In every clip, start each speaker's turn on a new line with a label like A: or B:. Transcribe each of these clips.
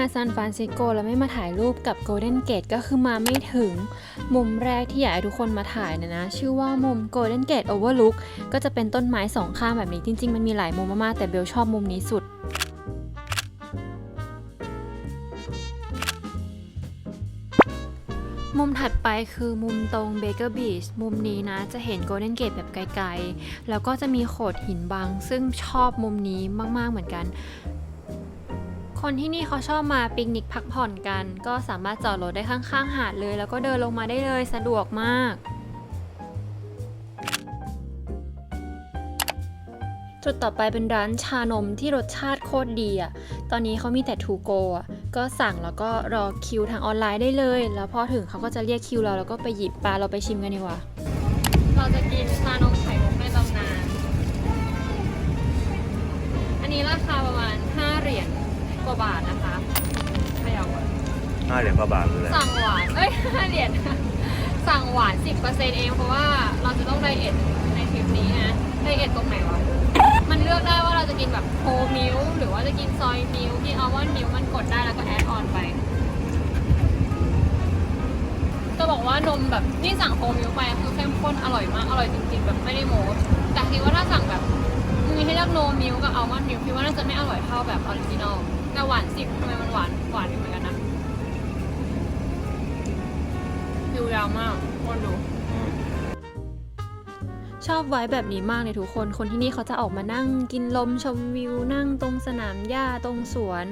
A: มาซานฟรานซิสโกแล้วไม่มาถ่ายรูปกับ Golden Gate ก็คือมาไม่ถึง มุมแรกที่อยากให้ทุกคนมาถ่ายนะนะ ชื่อว่ามุม Golden Gate Overlook ก็จะเป็นต้นไม้สองข้างแบบนี้จริง ๆ มันมีหลายมุมมากๆแต่เบลชอบมุมนี้สุดมุมถัดไปคือมุมตรง Baker Beach มุมนี้นะจะเห็น Golden Gate แบบไกลๆ แล้วก็จะมีโขดหินบาง ซึ่งชอบมุมนี้มากๆเหมือนกัน คนที่นี่เขาชอบมาปิกนิกพักผ่อนกัน ก็สามารถจอดรถได้ข้างๆหาดเลย แล้วก็เดินลงมาได้เลยสะดวกมาก จุดต่อไปเป็นร้านชานมที่รสชาติโคตรดีอะ ตอนนี้เขามีแต่ทูโกอะ ก็สั่งแล้วก็รอคิวทางออนไลน์ได้เลย แล้วพอถึงเขาก็จะเรียกคิวเราแล้วก็ไปหยิบปลาเราไปชิมกันดีกว่า เราจะกินชานมไข่มุกในตำนาน อันนี้ราคาประมาณ ว่าบาทนะคะเขย่าก่อน
B: ห้าเหรียญกว่าบาทเลย
A: สั่งหวานเอ้ย5เหรียญสั่งหวาน10%เองเพราะว่าเราจะต้องไดเอทในทริปนี้นะไดเอทตรงไหนวะมันเลือกได้ว่าเราจะกินแบบโฮมิลหรือว่าจะกินซอยมิลกินอัลมอนด์มิลมันกดได้แล้วก็แอดออนไปจะบอกว่านมแบบนี่สั่งโฮมิลไปคือเข้มข้นอร่อยมากอร่อยจริงๆแบบไม่ได้โม้แต่คิดว่าถ้าสั่งแบบมีให้เลือกโนมิลกับอัลมอนด์มิลคิดว่าน่าจะไม่อร่อยเท่าแบบออริจินอล แต่หวานสิบทำไมมันหวานหวานอยู่เหมือนกันนะดูยาวมากคนดู ชอบไว้แบบนี้มากเลยทุกคน คนที่นี่เขาจะออกมานั่งกินลมชมวิวนั่งตรงสนามหญ้าตรงสวน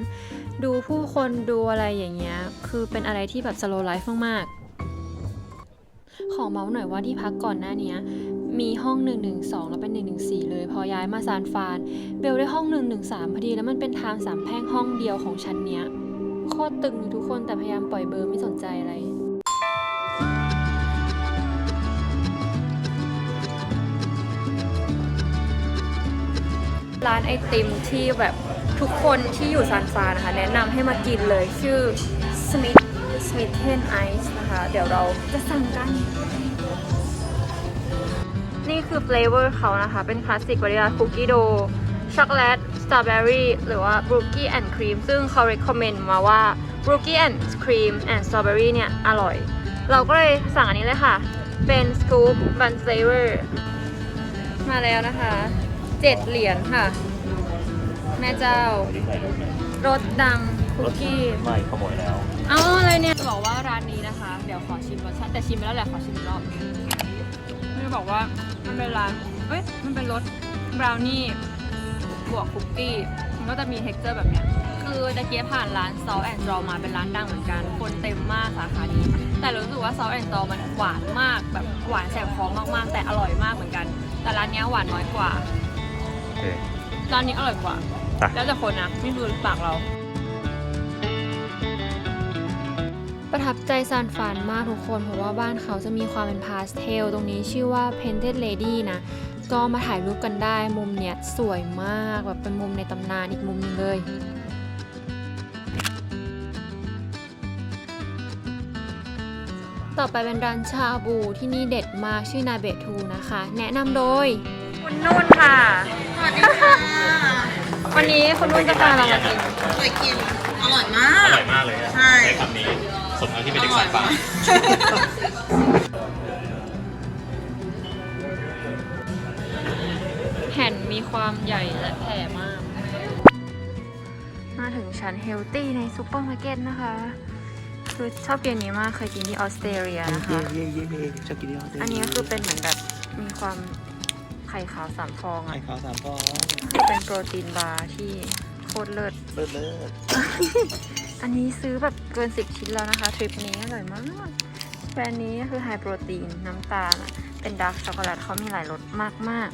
A: ดูผู้คนดูอะไรอย่างเงี้ย คือเป็นอะไรที่แบบสโลไลฟ์มากๆขอเมาส์หน่อยว่าที่พักก่อนหน้านี้ มีห้อง 112 แล้วเป็น 114 เลย พอย้ายมาซานฟาน เบลได้ห้อง 113 พอดีแล้วมันเป็นทางสามแพร่งห้องเดียวของชั้นเนี้ยโคตรตึงทุกคนแต่พยายามปล่อยเบอร์ไม่สนใจอะไรร้านไอติมที่แบบทุกคนที่อยู่ซานฟานนะคะ แนะนำให้มากินเลยชื่อ Smith Smith Ten Ice นะคะ เดี๋ยวเราจะสั่งกัน นี่คือเฟลเวอร์เขานะคะ เป็นคลาสสิกวานิลาคุกกี้โดช็อกโกแลตสตรอเบอรี่หรือว่าบรูกี้แอนด์ครีมซึ่งเขา recommend มาว่าบรูกี้แอนด์ครีมแอนด์สตรอเบอรี่เนี่ย อร่อย เราก็เลยสั่งอันนี้เลยค่ะ เป็นสกู๊ปบันเฟลเวอร์มาแล้วนะคะเจ็ดเหรียญค่ะ แม่เจ้ารสดังคุกกี้
B: ไม่ขโมยแล้ว
A: เอาอะไรเนี่ยจะบอกว่าร้านนี้นะคะ เดี๋ยวขอชิมรสชาติแต่ชิมไปแล้วแหละขอชิมอีกรอบนี่บอกว่า มันเป็นร้านเอ้ย มันเป็นรสบราวนี่บวกคุกกี้ มันก็จะมีเท็กเจอร์แบบเนี้ย คือตะเกียบผ่านร้านซอลแอนด์จอมาเป็นร้านดังเหมือนกัน คนเต็มมากสาขานี้ แต่รู้สึกว่าซอลแอนด์จอมันหวานมาก แบบหวานแสบคอมากๆ แต่อร่อยมากเหมือนกัน แต่ร้านเนี้ยหวานน้อยกว่า
B: โอเค
A: ร้านนี้อร่อยกว่า
B: ไป
A: แล้วแต่คนนะนี่คือปากเรา ประทับใจซานฟรานมากทุกคน เพราะว่าบ้านเขาจะมีความเป็นพาสเทล ตรงนี้ชื่อว่า Painted Lady นะ ก็มาถ่ายรูปกันได้มุมเนี้ยสวยมากแบบเป็นมุมในตำนานอีกมุมหนึงเลยต่อไปเป็นร้านชาบูที่นี่เด็ดมากชื่อนาเบทูนะคะ แนะนำโดย คุณนุ่นค่ะ
C: สวัสดีค่ะ
A: วันนี้คุณนุ่นจะพาเรามากิน
C: เคยกิน อร่อยมา
B: อกร่อยมากเลยอะ
C: ใช่
B: คำนี้สมกับ ที่เป็นเด็กสายฟ้า
A: แผ่นมีความใหญ่และแผ่มาก มาถึงชั้นเฮลตี้ในซูเปอร์มาร์เก็ตนะคะ คือชอบกินอันนี้มากเคยกินที่ออสเตรเลียนะคะ
D: เย่เย่เย่ชอบกินที่ห้อง
A: อันนี้ก็คือเป็นเหมือนแบบมีความไข่ขาวสามฟอง
D: ไข่
A: อะ
D: ขาวสามฟอง
A: คือเป็นโปรตีนบาร์ที่โคตรเลิศ
D: เลิศเลิศ
A: อันนี้ซื้อแบบเกิน 10 ชิ้นแล้วนะคะ ทริปนี้อร่อยมาก แบรนด์นี้คือไฮโปรตีนน้ำตาล เป็นดาร์กช็อกโกแลตเขามีหลายรสมากมาก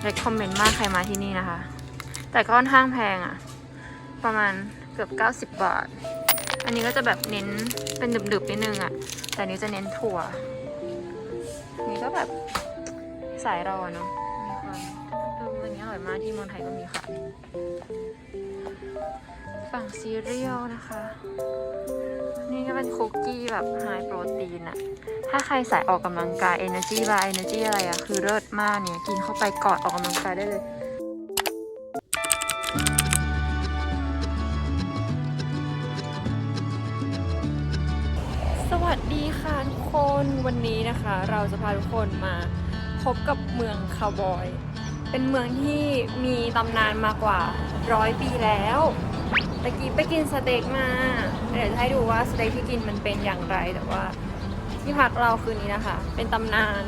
A: เ e คคอมเมนต์มากใครมาที่นี่นะคะ แต่ก็ค่อนข้างแพงอะประมาณเกือบ 90 บาท อันนี้ก็จะแบบเน้นเป็นดึบๆนิดนึงอะแต่อันนี้จะเน้นถั่วอันนี้ก็แบบสายเราอเนาะมีความอออันนี้อร่อยมากที่เมืองไทยก็มีค่ะ ฝั่งซีเรียลนะคะ นี่ก็เป็นคุกกี้แบบไฮโปรตีนอะถ้าใครใส่ออกกำลังกาย Energy Bar Energy อะไรอะคือเลิศมากเนี่ย กินเข้าไปกอดออกกำลังกายได้เลยสวัสดีค่ะทุกคนวันนี้นะคะ เราจะพาทุกคนมาพบกับเมืองคาวบอย เป็นเมืองที่มีตำนานมากว่าร้อยปีแล้ว ตะกี้ไปกินสเต็กมา เดี๋ยวจะให้ดูว่าสเต็กที่กินมันเป็นอย่างไรแต่ว่า ที่พักเราคืนนี้นะคะ เป็นตำนาน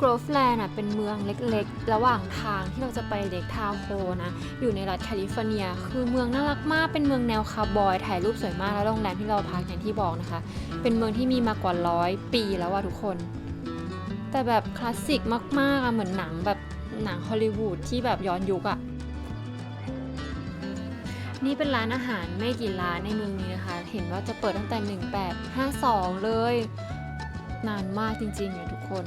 A: Groveland อะเป็นเมืองเล็กๆ ระหว่างทางที่เราจะไปเล็กทาวโฮนะ อยู่ในรัฐแคลิฟอร์เนีย คือเมืองน่ารักมาก เป็นเมืองแนวคาร์บอย ถ่ายรูปสวยมาก แล้วโรงแรมที่เราพักอย่างที่บอกนะคะ เป็นเมืองที่มีมากว่าร้อยปีแล้วว่าทุกคน แต่แบบคลาสสิกมากๆอะเหมือนหนังแบบหนังฮอลลีวูดที่แบบย้อนยุคอะ นี่เป็นร้านอาหารไม่กี่ร้านในเมืองนี้นะคะ เห็นว่าจะเปิดตั้งแต่ 1852 เลย นานมากจริงๆเนี่ยทุกคน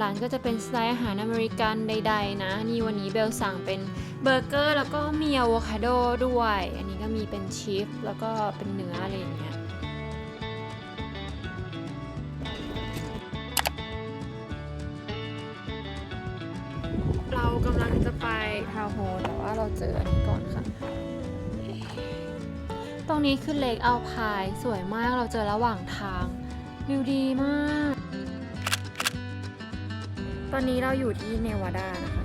A: ร้านก็จะเป็นสไตล์อาหารอเมริกันใดๆนะ นี่วันนี้เบลสั่งเป็นเบอร์เกอร์แล้วก็มีอะโวคาโดด้วย อันนี้ก็มีเป็นชีสแล้วก็เป็นเนื้ออะไรอย่างเงี้ยเรากำลังจะไปทาวน์โฮแต่ว่าเราเจออันนี้ก่อนค่ะ ตรงนี้คือเลกอัลพายสวยมากเราเจอระหว่างทาง วิวดีมาก ตอนนี้เราอยู่ที่เนวาดานะคะ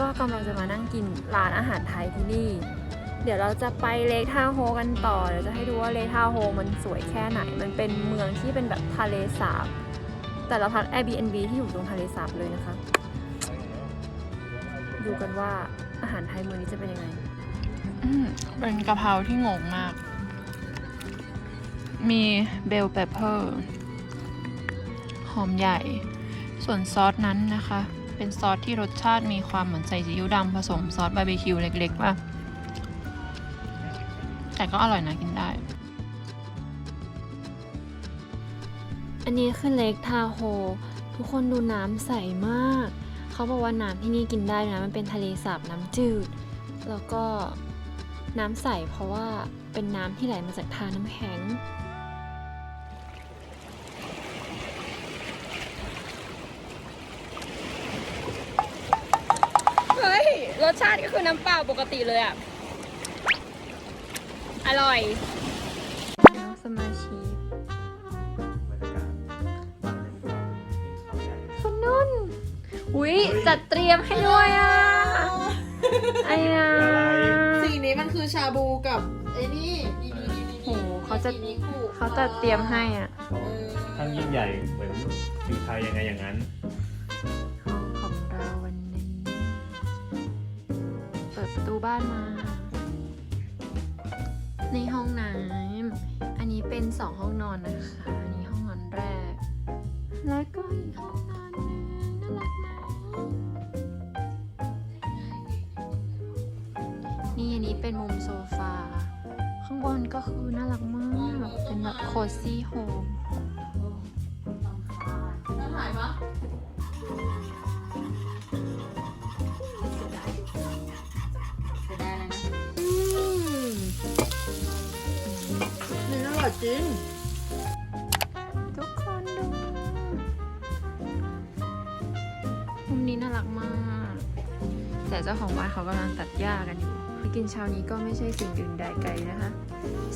A: ก็กำลังจะมานั่งกินร้านอาหารไทยที่นี่ เดี๋ยวเราจะไปเลกท่าโฮกันต่อเดี๋ยวจะให้ดูว่าเลกท่าโฮมันสวยแค่ไหน มันเป็นเมืองที่เป็นแบบทะเลสาบ แต่เราพัก Airbnb ที่อยู่ตรงทะเลสาบเลยนะคะ ดูกันว่าอาหารไทยเมืองนี้จะเป็นยังไง
E: เป็นกะเพราที่งงมาก มีเบลเปเปอร์ หอมใหญ่ ส่วนซอสนั้นนะคะ เป็นซอสที่รสชาติมีความเหมือนใส่ซีอิ๊วดำผสมซอสบาร์บีคิวเล็กๆป่ะแต่ก็อร่อยนะกินได้
A: อันนี้คือเล็กทาโฮ ทุกคนดูน้ำใสมาก เขาบอกว่าน้ำที่นี่กินได้นะมันเป็นทะเลสาบน้ำจืด แล้วก็ น้ำใสเพราะว่าเป็นน้ำที่ไหลมาจากทาน้ำแข็ง เฮ้ย รสชาติก็คือน้ำเปล่าปกติเลยอะอร่อยสมาชิกคุณนุ่น อุ้ยจัดเตรียมให้ด้วยอะไอ้ยา
C: สีนี้มันคือชาบูกับไอ้นี่นี่นี่นี่นี่
A: โหเขาจะ
C: สีนี้คู่
A: เขาจัดเตรียมให้อะ
C: เออ
B: ทั้งยิ่งใหญ่เหมือนอยู่ไทยยังไงอย่างนั้น
A: ห้องของเราวันนี้ เปิดประตูบ้านมา ในห้องน้ำอันนี้เป็นสองห้องนอนนะคะ อันนี้ห้องนอนแรก แล้วก็อีกห้องน นี่อันนี้เป็นมุมโซฟา ข้างบนก็คือน่ารักมาก เป็นแบบโคซี่โฮม
C: น่าถ่ายปะเสียดายเลยนะนี่อร่อยจริง
A: ทุกคนดูมุมนี้น่ารักมาก แต่เจ้าของบ้านเขากำลังตัดหญ้ากันอยู่ไป กินเช้านี้ก็ไม่ใช่สิ่งอื่นใดไกลนะคะ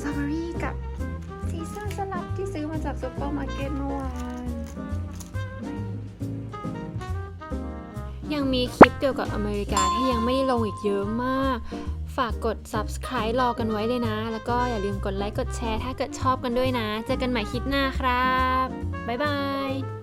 A: สตรอเบอรี่กับซีซ่าสลัดที่ซื้อมาจากซุปเปอร์มาร์เก็ตเมื่อวานยังมีคลิปเกี่ยวกับอเมริกาที่ยังไม่ได้ลงอีกเยอะมาก ฝากกด subscribe รอกันไว้เลยนะ แล้วก็อย่าลืมกดไลค์กดแชร์ถ้าเกิดชอบกันด้วยนะ เจอกันใหม่คลิปหน้าครับ บ๊ายบาย